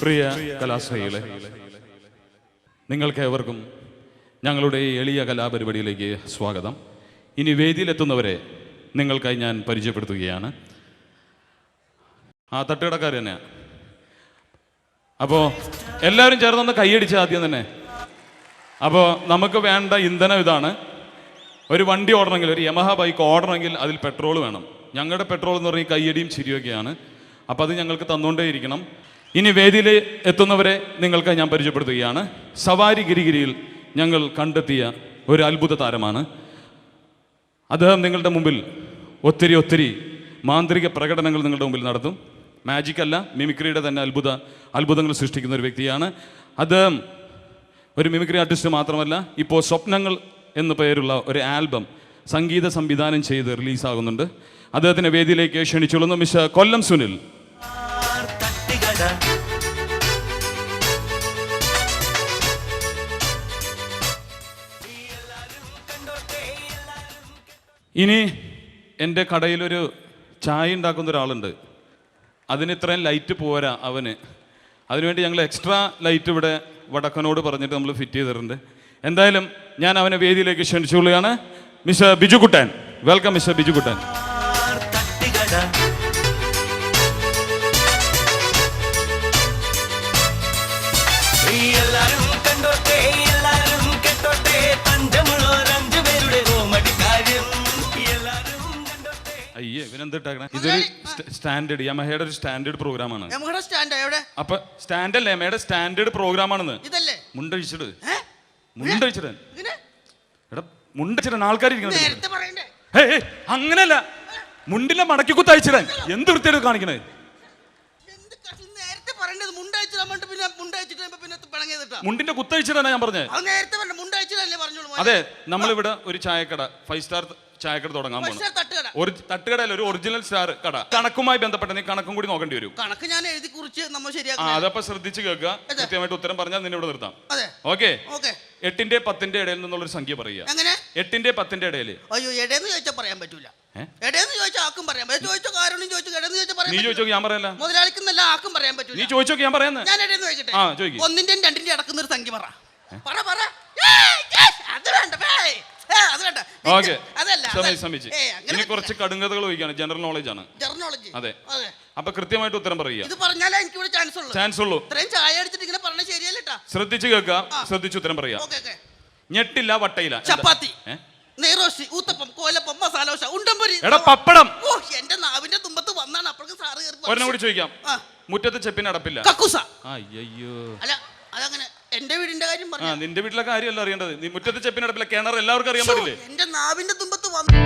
പ്രിയ കലാശ്രയിലെ നിങ്ങൾക്ക് ഏവർക്കും ഞങ്ങളുടെ എളിയ കലാപരിപാടിയിലേക്ക് സ്വാഗതം. ഇനി വേദിയിലെത്തുന്നവരെ നിങ്ങൾക്കായി ഞാൻ പരിചയപ്പെടുത്തുകയാണ്. ആ തട്ടുകടക്കാർ തന്നെയാണ് അപ്പോൾ എല്ലാവരും ചേർന്നൊന്ന് കൈയടിച്ച് ആദ്യം തന്നെ. അപ്പോൾ നമുക്ക് വേണ്ട ഇന്ധനം ഇതാണ്. ഒരു വണ്ടി ഓടണമെങ്കിൽ ഒരു യമഹ ബൈക്ക് ഓടണമെങ്കിൽ അതിൽ പെട്രോൾ വേണം. ഞങ്ങളുടെ പെട്രോൾ എന്ന് പറഞ്ഞാൽ കയ്യടിയും ചിരിയൊക്കെയാണ്. അപ്പോൾ അത് ഞങ്ങൾക്ക് തന്നുകൊണ്ടേയിരിക്കണം ഇനി വേദിയിൽ എത്തുന്നവരെ നിങ്ങൾക്ക് ഞാൻ പരിചയപ്പെടുത്തുകയാണ്. സവാരി ഗിരിഗിരിയിൽ ഞങ്ങൾ കണ്ടെത്തിയ ഒരു അത്ഭുത താരമാണ്. അദ്ദേഹം നിങ്ങളുടെ മുമ്പിൽ ഒത്തിരി ഒത്തിരി മാന്ത്രിക പ്രകടനങ്ങൾ നിങ്ങളുടെ മുമ്പിൽ നടത്തും. മാജിക് അല്ല മിമിക്രിയുടെ തന്നെ അത്ഭുത അത്ഭുതങ്ങൾ സൃഷ്ടിക്കുന്ന ഒരു വ്യക്തിയാണ്. അദ്ദേഹം ഒരു മിമിക്രി ആർട്ടിസ്റ്റ് മാത്രമല്ല ഇപ്പോൾ സ്വപ്നങ്ങൾ എന്ന പേരുള്ള ഒരു ആൽബം സംഗീത സംവിധാനം ചെയ്ത് റിലീസാകുന്നുണ്ട്. അദ്ദേഹത്തിന്റെ വേദിയിലേക്ക് ക്ഷണിച്ചുകൊള്ളുന്നു മിസ്റ്റർ കൊല്ലം സുനിൽ. ഇനി എന്റെ കടയിലൊരു ചായ ഉണ്ടാക്കുന്ന ഒരാളുണ്ട്. അതിന് ഇത്രയും ലൈറ്റ് പോരാ അവന്. അതിനുവേണ്ടി ഞങ്ങൾ എക്സ്ട്രാ ലൈറ്റ് ഇവിടെ വടക്കനോട് പറഞ്ഞിട്ട് നമ്മൾ ഫിറ്റ് ചെയ്തിട്ടുണ്ട്. എന്തായാലും ഞാൻ അവനെ വേദിയിലേക്ക് ക്ഷണിച്ചുകൊള്ളുകയാണ്. Mister Bijukuttan welcome mister Bijukuttan Kuttan. എല്ലാരും കണ്ടോട്ടെ? അയ്യേ ഇതൊരു സ്റ്റാൻഡേർഡ് യമഹയുടെ ഒരു സ്റ്റാൻഡേർഡ് പ്രോഗ്രാമാണ്. നമ്മുടെ സ്റ്റാൻഡ് എവിടെ? അപ്പൊ സ്റ്റാൻഡ് അല്ലേ യമഹയുടെ സ്റ്റാൻഡേർഡ് പ്രോഗ്രാമാണെന്ന്? ഇതല്ലേ? മുണ്ടഴിച്ചിട്? മുണ്ടഴിച്ചിടൻ എടാ മുണ്ടച്ചിടൻ ആൾക്കാർ ഇരിക്കുന്നത് ഹേയ്, അങ്ങനല്ല മുണ്ടിലെ മടക്കി കുത്ത് അയച്ചിടാൻ എന്ത് വൃത്തിയാണ് കാണിക്കണേ? മുണ്ടിന്റെ കുത്തഴിച്ചിടാനാ ഞാൻ പറഞ്ഞത്. അതെ നമ്മളിവിടെ ഒരു ചായക്കട ഫൈവ് സ്റ്റാർ ചായക്കട തുടങ്ങാൻ പോകുന്നത് തട്ടുകട. ഒരു തട്ടുകടയിൽ ഒരു ഒറിജിനൽ സ്റ്റാർ കട. കണക്കുമായി ബന്ധപ്പെട്ട നീ കണക്കും കൂടി നോക്കേണ്ടി വരും. കണക്ക് ഞാൻ എഴുതി കുറിച്ച് നമ്മൾ ആ ശരിയാക്കാം അതപ്പോ ശ്രദ്ധിച്ച് കേൾക്കുക. കൃത്യമായിട്ട് ഉത്തരം പറഞ്ഞാൽ നിന്നെ ഇവിടെ നിർത്താം. അതെ. ഓക്കെ? ഓക്കെ. എട്ടിന്റെ പത്തിന്റെ ഇടയിൽ നിന്നുള്ള ഒരു സംഖ്യ പറയുക. എങ്ങനെ? എട്ടിന്റെ പത്തിന്റെ ഇടയിൽ. അയ്യോ എടേന്ന് ചോദിച്ചാൽ പറയാൻ പറ്റൂല. ഏ? എടേന്ന് ചോദിച്ചാൽ ആക്കും പറയാൻ പറ്റും ചോദിച്ചോ കാരണം ചോദിച്ചു എടേന്ന് ചോദിച്ചാൽ പറയാൻ നീ പറ്റൂല. ഞാൻ പറയല്ല. മുതലാളിക്കുന്നല്ല ആക്കും പറയാൻ പറ്റൂല. നീ ചോദിച്ചോക്ക് ഞാൻ പറയുന്നത് ഞാൻ എടേന്ന് ചോദിക്കട്ടെ? ആ, ചോദിക്ക്. ഒന്നിന്റെയും രണ്ടിന്റെയും അടക്കുന്ന ഒരു സംഖ്യ പറ. പറ പറ. ഏയ്, അത് വേണ്ട. ഏയ്, അത് വേണ്ട. ഓക്കെ. അതല്ല സമിച്ച് ഇനി കുറച്ച് കടുങ്കഥകൾ ചോദിക്കാണ് ജനറൽ നോളജ് ആണ്. ജനറൽ അതെ. അതെ. അപ്പൊ കൃത്യമായിട്ട് ഉത്തരം പറയുക. ഇത് പറഞ്ഞാലേ എനിക്ക് ഇവിടെ ചാൻസ് ഉള്ളൂ. ചാൻസ് ഉള്ളൂ. ഇത്രയും ചായ അടിച്ചിട്ട് ഇങ്ങനെ പറഞ്ഞ ശരിയല്ലട്ടാ ശ്രദ്ധിച്ചു കേൾക്കുക ശ്രദ്ധിച്ച് ഉത്തരം പറയുക. ഞെട്ടില്ല വട്ടയില്ല. ചപ്പാത്തി. നെയ്റോഷി ഊത്തപ്പം കോലപ്പം മസാലോശ ഉണ്ടംപൊരി എടാ പപ്പടം. ഓ എന്റെ നാവിന്റെ തുമ്പത്ത് വന്നാണ് അപ്പോഴേക്കും സാറ് കയറി. ഒരെണ്ണം കൂടി ചോദിക്കാം. മുറ്റത്തെ മുറ്റത്ത് ചെപ്പിന് അടപ്പില്ല. കക്കൂസ. അയ്യോ അല്ല അതങ്ങനെ എന്റെ വീടിന്റെ കാര്യം ആ പറഞ്ഞു നിന്റെ വീട്ടിലെ കാര്യമല്ല അറിയേണ്ടത് നീ മുറ്റത്തെ ചെപ്പിന് അടുപ്പിലെ കിണർ എല്ലാവർക്കും അറിയാൻ പാടില്ലേ എന്റെ നാവിന്റെ തുമ്പത്ത് വന്നു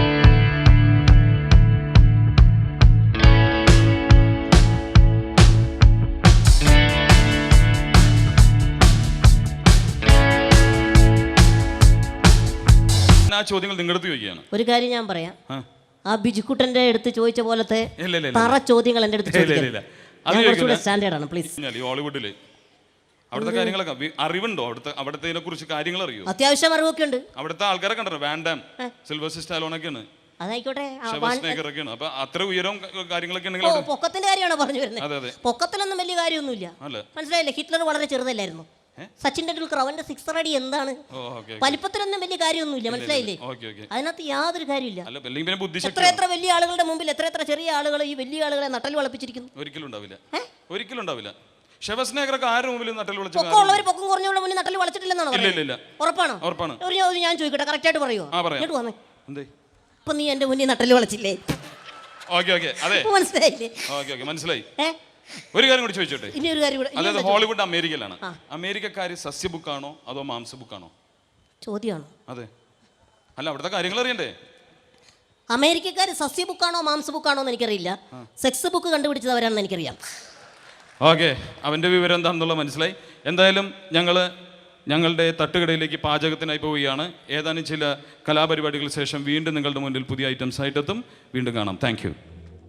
ഞാൻ ആ ചോദ്യങ്ങൾ നിങ്ങളുടെ അടുത്ത് ചോദിക്കുകയാണ് ഒരു കാര്യം ഞാൻ പറയാം ആ. ആ ബിജുക്കുട്ടന്റെ അടുത്ത് ചോദിച്ച പോലത്തെ ഇല്ല, ഇല്ല, ഇല്ല. തറ ചോദ്യങ്ങൾ എന്റെ അടുത്ത് ഇല്ല, ഇല്ല, ചോദിക്കാം ഇല്ല. അത് ഞാൻ കുറച്ചുകൂടെ ചോദിക്കില്ല. സ്റ്റാൻഡേർഡ് ആണ് പ്ലീസ് കഴിഞ്ഞാൽ ഈ ഹോളിവുഡിൽ അവിടുത്തെ കാര്യങ്ങളൊക്കെ വി- അറിവുണ്ടോ? അവിടുത്തെ അവിടുത്തെ കുറിച്ച് കാര്യങ്ങൾ അറിയോ? അത്യാവശ്യം അറിവൊക്കെ ഉണ്ട് അവിടുത്തെ ആൾക്കാരെ കണ്ടോ വാൻഡാം സിൽവർ സ്റ്റാലോണൊക്കെയാണ് അതായിക്കോട്ടെ. ആ, വാൻ- ഷെവസ്നേക്കറൊക്കെയാണ് അപ്പൊ അത്ര ഉയരവും ക- കാര്യങ്ങളൊക്കെ ഓ ഉണ്ടെങ്കിൽ അവിടെ പൊക്കത്തിന്റെ കാര്യമാണോ പറഞ്ഞു അതെ, അതെ. വരുന്നത് പൊക്കത്തിലൊന്നും വലിയ കാര്യമൊന്നുമില്ല. അല്ല? മനസ്സിലായില്ലേ? ഹിറ്റ്ലർ വളരെ ചെറുതല്ലായിരുന്നു. സച്ചിൻ ടെണ്ടുൽക്കർ അവന്റെ സിക്സർ അടി എന്താണ്? ഓ ഓക്കെ വലിപ്പത്തിലൊന്നും വലിയ കാര്യമൊന്നുമില്ല. മനസ്സിലായില്ലേ? Okay okay. അതിനകത്ത് യാതൊരു കാര്യമില്ല. അല്ല അല്ലെങ്കിൽ പിന്നെ എത്ര ബുദ്ധിശക്തി എത്ര വലിയ ആളുകളുടെ മുമ്പിൽ എത്ര എത്ര ചെറിയ ആളുകൾ ഈ വലിയ ആളുകളെ നട്ടൽ വളപ്പിച്ചിരിക്കുന്നു? ഒരിക്കലും ഉണ്ടാവില്ല. ഒരിക്കലും ഉണ്ടാവില്ല. ഷെവസ്നേക്കറൊക്കെ ആരുടെ മുമ്പിൽ നട്ടൽ വിളിച്ചു പൊക്കമുള്ളവർ പൊക്കം കുറഞ്ഞവരുടെ മുന്നിൽ നട്ടൽ വളച്ചിട്ടില്ലെന്നാണോ ഇല്ല, ഇല്ല, ഇല്ല. ഉറപ്പാണോ? ഉറപ്പാണ്. ഒരു ചോദ്യം ഞാൻ ചോദിക്കട്ടെ കറക്റ്റ് ആയിട്ട് പറയുമോ ആ, പറയാം. ഇങ്ങോട്ട് വന്നേ. എന്തേ? ഇപ്പൊ നീ എന്റെ മുന്നിൽ നട്ടൽ വളച്ചില്ലേ? Okay okay. അതെ. ഇപ്പൊ മനസ്സിലായില്ലേ? Okay okay. മനസ്സിലായി. ഒരു കാര്യം കൂടി ചോദിച്ചോട്ടെ? ഇനി ഒരു കാര്യം കൂടെ അതായത് ഹോളിവുഡ് അമേരിക്കയിലാണ്. ആ. അമേരിക്കക്കാര് സസ്യ ബുക്കാണോ അതോ മാംസ ബുക്കാണോ? ചോദ്യമാണ്? അതെ. അല്ല അവിടുത്തെ കാര്യങ്ങൾ അറിയണ്ടേ? അമേരിക്കക്കാർ സസ്യ ബുക്കാണോ മാംസ ബുക്കാണോ എന്ന് എനിക്കറിയില്ല. സെക്സ് ബുക്ക് കണ്ടുപിടിച്ചത് അവരാണെന്ന് എനിക്കറിയാം. ഓക്കെ അവന്റെ വിവരം എന്താണെന്നുള്ള മനസ്സിലായി. എന്തായാലും ഞങ്ങൾ ഞങ്ങളുടെ തട്ടുകടയിലേക്ക് പാചകത്തിനായി പോവുകയാണ്. ഏതാനും ചില കലാപരിപാടികൾ ശേഷം വീണ്ടും നിങ്ങളുടെ മുന്നിൽ പുതിയ ഐറ്റംസ് ആയിട്ടെത്തും. വീണ്ടും കാണാം. താങ്ക്